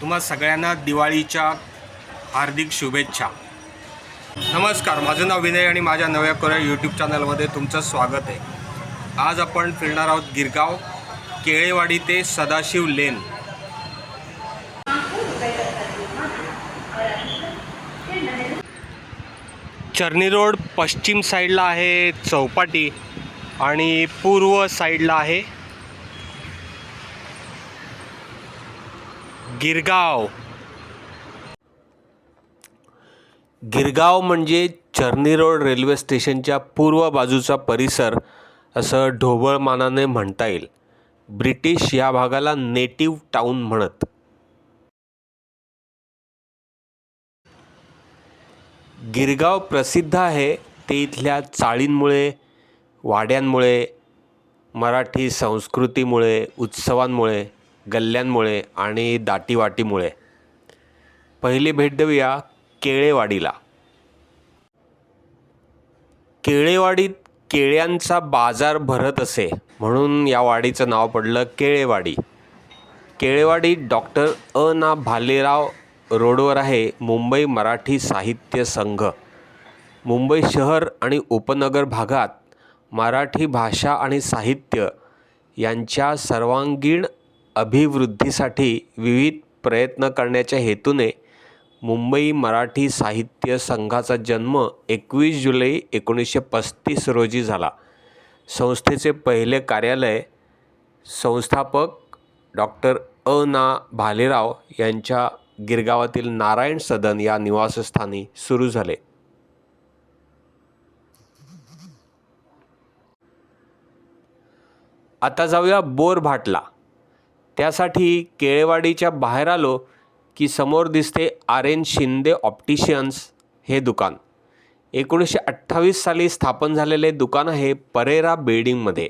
तुम्हा सगळ्यांना दिवाळीच्या हार्दिक शुभेच्छा. नमस्कार माझं नाव विनय आणि माझ्या नव्या कोऱ्या यूट्यूब चॅनलमध्ये तुमचं स्वागत आहे. आज आपण फिरणार आहोत गिरगाव केळेवाडी ते सदाशिव लेन. चर्नी रोड पश्चिम साईडला आहे चौपाटी आणि पूर्व साईडला आहे गिरगाव. गिरगाव म्हणजे चर्नी रोड रेल्वे स्टेशनच्या पूर्व बाजूचा परिसर असं ढोबळमानाने म्हणता येईल. ब्रिटिश या भागाला नेटिव्ह टाऊन म्हणत. गिरगाव प्रसिद्ध आहे ते इथल्या चाळींमुळे वाड्यांमुळे मराठी संस्कृतीमुळे उत्सवांमुळे. गल्ल्यांमुळे आणि दाटीवाटीमुळे. पहिली भेट देऊया केळेवाडीला. केळेवाडीत केळ्यांचा बाजार भरत असे म्हणून या वाडीचं नाव पडलं केळेवाडी. केळेवाडी डॉक्टर अ ना भालेराव रोडवर आहे मुंबई मराठी साहित्य संघ. मुंबई शहर आणि उपनगर भागात मराठी भाषा आणि साहित्य यांच्या सर्वांगीण अभिवृद्धीसाठी विविध प्रयत्न करण्याच्या हेतूने मुंबई मराठी साहित्य संघाचा जन्म एकवीस जुलै एकोणीसशे पस्तीस रोजी झाला. संस्थेचे पहिले कार्यालय संस्थापक डॉक्टर अ. ना. भालेराव यांच्या गिरगावातील नारायण सदन या निवासस्थानी सुरू झाले. आता जाऊया बोरभाटला त्यासाठी केळेवाडीच्या बाहेर आलो की समोर दिसते आर एन शिंदे ऑप्टिशियन्स हे दुकान. एकोणीसशे अठ्ठावीस साली स्थापन झालेले दुकान आहे परेरा बिल्डिंगमध्ये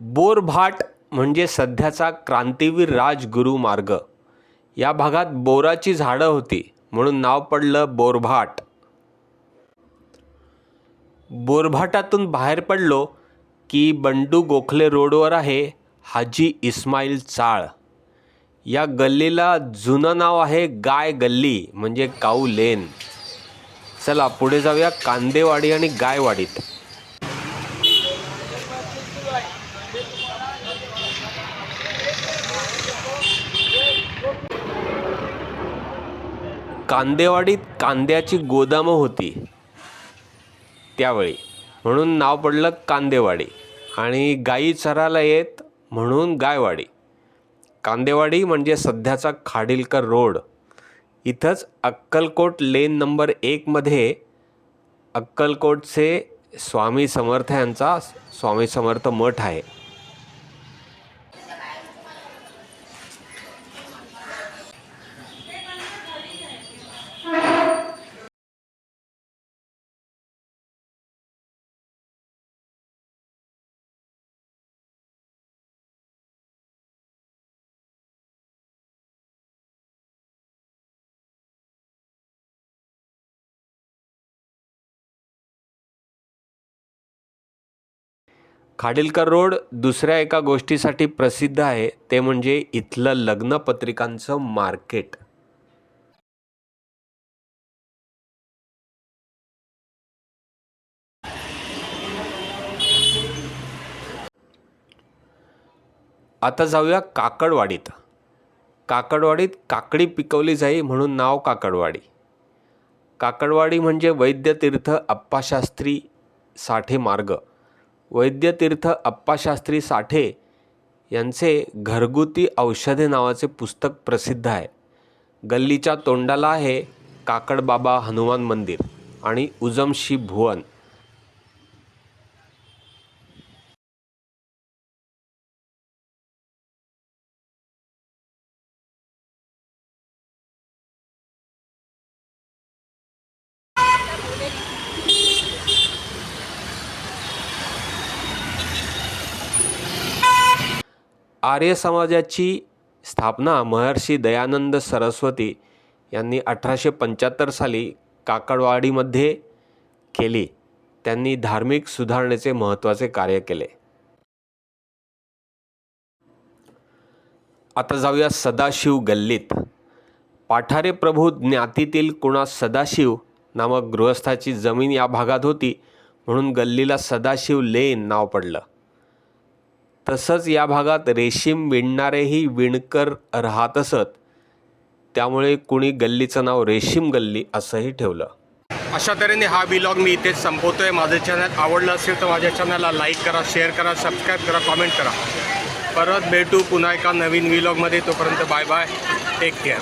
बोरभाट म्हणजे सध्याचा क्रांतीवीर राजगुरू मार्ग. या भागात बोराची झाडं होती म्हणून नाव पडलं बोरभाट. बोरभाटातून बाहेर पडलो की बंडू गोखले रोडवर आहे हाजी इस्माईल चाळ. या गल्लीला जुनं नाव आहे गाय गल्ली म्हणजे काऊ लेन. चला पुढे जाऊया कांदेवाडी आणि गायवाडीत. कांदेवाडीत कांद्याची गोदामं होती त्यावेळी. म्हणून नाव पडलं कांदेवाडी. आणि गायी चरायला येत म्हणून गायवाडी. कांदेवाडी म्हणजे सध्याचा खाडिलकर रोड. इथंच अक्कलकोट लेन नंबर एकमध्ये अक्कलकोटचे स्वामी समर्थ यांचा स्वामी समर्थ मठ आहे. खाडिलकर रोड दुसऱ्या एका गोष्टीसाठी प्रसिद्ध आहे ते म्हणजे इथलं लग्नपत्रिकांचं मार्केट. आता जाऊया काकडवाडीत. काकडवाडीत काकडी पिकवली जाई म्हणून नाव काकडवाडी. काकडवाडी म्हणजे वैद्यतीर्थ अप्पाशास्त्री साठे मार्ग वैद्यतीर्थ अप्पाशास्त्री साठे यांचे घरगुती औषधे नावाचे पुस्तक प्रसिद्ध आहे. गल्लीच्या तोंडाला आहे काकडबाबा हनुमान मंदिर आणि उजमशी भुवन. आर्य समाजाची स्थापना महर्षी दयानंद सरस्वती यांनी अठराशे पंच्याहत्तर साली काकडवाडीमध्ये केली. त्यांनी धार्मिक सुधारणेचे महत्त्वाचे कार्य केले. आता जाऊया सदाशिव गल्लीत. पाठारे प्रभू ज्ञातीतील कुणा सदाशिव नामक गृहस्थाची जमीन या भागात होती म्हणून गल्लीला सदाशिव लेन नाव पडलं. तसंच या भागात रेशीम विणणारेही विणकर राहत असत. त्यामुळे कुणी गल्लीचं नाव रेशीम गल्ली असंही ठेवलं. अशा तऱ्हेने हा व्लॉग मी इथेच संपवतोय. माझं चॅनल आवडलं असेल तर माझ्या चॅनलला लाईक करा शेअर करा सबस्क्राईब करा कॉमेंट करा. परत भेटू पुन्हा एका नवीन व्लॉगमध्ये तोपर्यंत बाय बाय टेक केअर